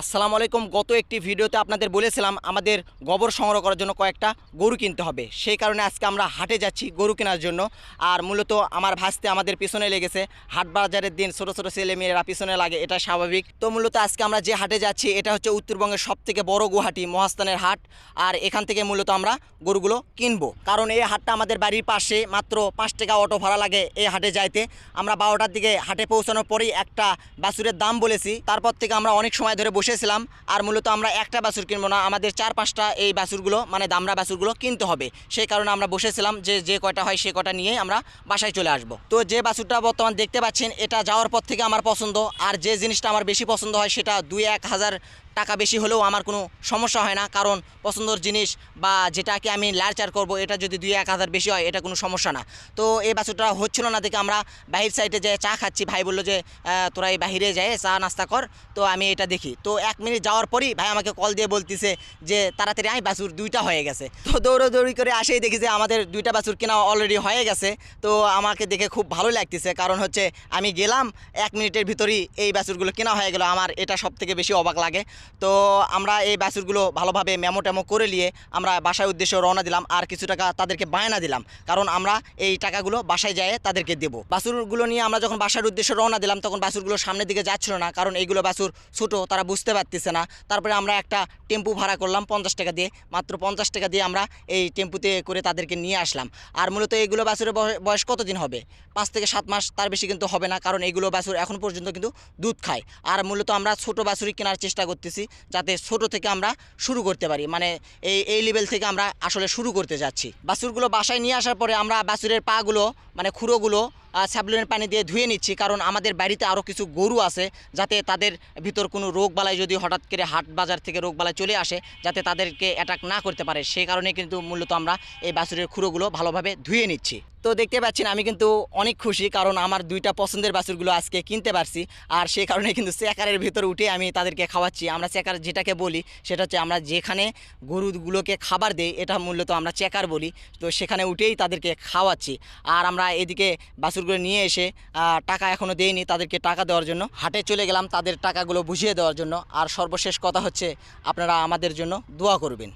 আসসালামু আলাইকুম। গত একটি ভিডিওতে আপনাদের বলেছিলাম আমাদের গোবর সংগ্রহ করার জন্য কয়েকটা গরু কিনতে হবে। সেই কারণে আজকে আমরা হাটে যাচ্ছি গরু কেনার জন্য। আর মূলত আমার ভাসতে আমাদের পিছনে লেগেছে হাট বাজারের দিন ছোটো ছোটো ছেলে মেয়েরা পিছনে লাগে, এটা স্বাভাবিক। তো মূলত আজকে আমরা যে হাটে যাচ্ছি, এটা হচ্ছে উত্তরবঙ্গের সব থেকে বড় গুহাটি মহাস্থানের হাট। আর এখান থেকে মূলত আমরা গরুগুলো কিনবো। কারণ এই হাটটা আমাদের বাড়ির পাশে মাত্র পাঁচ টাকা অটো ভাড়া লাগে এই হাটে যাইতে। আমরা বারোটার দিকে হাটে পৌঁছানোর পরেই একটা বাছুরের দাম বলেছি। তারপর থেকে আমরা অনেক সময় ধরে বসেছিলাম, আর মূলত আমরা একটা বাছুর কিনবো না, আমাদের চার পাঁচটা এই বাছুরগুলো মানে দামরা বাছুরগুলো কিনতে হবে। সেই কারণে আমরা বসেছিলাম যে যে কয়টা হয় সে কটা নিয়ে আমরা বাসায় চলে আসব। তো যে বাছুরটা বর্তমান দেখতে পাচ্ছেন, এটা যাওয়ার পর থেকে আমার পছন্দ, আর যে জিনিসটা আমার বেশি পছন্দ হয় সেটা দুই এক হাজার টাকা বেশি হলেও আমার কোনো সমস্যা হয় না। কারণ পছন্দর জিনিস বা যেটাকে আমি লারচার করব, এটা যদি দুই এক হাজার বেশি হয়, এটা কোনো সমস্যা না। তো এই বাছুরটা হচ্ছিল না দেখে আমরা বাহির সাইডে যে চা খাচ্ছি, ভাই বলল যে তোরা এই বাহিরে যায়, চা নাস্তা কর। তো আমি এটা দেখি। তো এক মিনিট যাওয়ার পরই ভাই আমাকে কল দিয়ে বলতিছে যে, তাড়াতাড়ি আই বাছুর দুইটা হয়ে গেছে। তো দৌড়াদৌড়ি করে আসেই দেখি যে, আমাদের দুইটা বাছুর কেনা অলরেডি হয়ে গেছে। তো আমাকে দেখে খুব ভালো লাগতেছে। কারণ হচ্ছে, আমি গেলাম, এক মিনিটের ভিতরেই এই বাছুরগুলো কেনা হয়ে গেল। আমার এটা সব থেকে বেশি অবাক লাগে। তো আমরা এই বাছুরগুলো ভালোভাবে মেমো টেমো করে নিয়ে আমরা বাসায় উদ্দেশ্যে রওনা দিলাম, আর কিছু টাকা তাদেরকে বায়না দিলাম। কারণ আমরা এই টাকাগুলো বাসায় যেয়ে তাদেরকে দেবো। বাছুরগুলো নিয়ে আমরা যখন বাসার উদ্দেশ্যে রওনা দিলাম, তখন বাছুরগুলো সামনের দিকে যাচ্ছিল না, কারণ এইগুলো বাছুর ছোটো, তারা বুঝতে পারতেছে না। তারপরে আমরা একটা টেম্পু ভাড়া করলাম পঞ্চাশ টাকা দিয়ে, মাত্র পঞ্চাশ টাকা দিয়ে আমরা এই টেম্পুতে করে তাদেরকে নিয়ে আসলাম। আর মূলত এইগুলো বাছুরের বয়- বয়স কতদিন হবে? পাঁচ থেকে সাত মাস, তার বেশি কিন্তু হবে না, কারণ এইগুলো বাছুর এখন পর্যন্ত কিন্তু দুধ খায়। আর মূলত আমরা ছোট বাছুরই কেনার চেষ্টা করতেছি। যাতে ছোট থেকে আমরা শুরু করতে পারি। মানে এই এই লেভেল থেকে আমরা আসলে শুরু করতে যাচ্ছি। বাছুরগুলো বাসায় নিয়ে আসার পরে আমরা বাছুরের পাগুলো মানে খুঁড়োগুলো স্যাবলনের পানি দিয়ে ধুয়ে নিচ্ছি। কারণ আমাদের বাড়িতে আরও কিছু গরু আছে, যাতে তাদের ভিতর কোনো রোগ বালাই যদি হঠাৎ করে হাট বাজার থেকে রোগ বালাই চলে আসে, যাতে তাদেরকে অ্যাটাক না করতে পারে। সেই কারণে কিন্তু মূলত আমরা এই বাছুরের খুঁড়োগুলো ভালোভাবে ধুয়ে নিচ্ছি। তো দেখতে পাচ্ছেন, আমি কিন্তু অনেক খুশি কারণ আমার দুইটা পছন্দের বাছুরগুলো আজকে কিনতে পারছি। আর সেই কারণে কিন্তু চেকারের ভিতর উঠে আমি তাদেরকে খাওয়াচ্ছি। আমরা চেকার যেটাকে বলি, সেটা হচ্ছে আমরা যেখানে গরুগুলোকে খাবার দেই, এটা মূলত আমরা চেকার বলি। তো সেখানে উঠেই তাদেরকে খাওয়াচ্ছি। আর আমরা এদিকে বাছুরগুলো নিয়ে এসে টাকা এখনও দেইনি তাদেরকে টাকা দেওয়ার জন্য। হাটে চলে গেলাম তাদের টাকাগুলো বুঝিয়ে দেওয়ার জন্য। আর সর্বশেষ কথা হচ্ছে, আপনারা আমাদের জন্য দোয়া করবেন।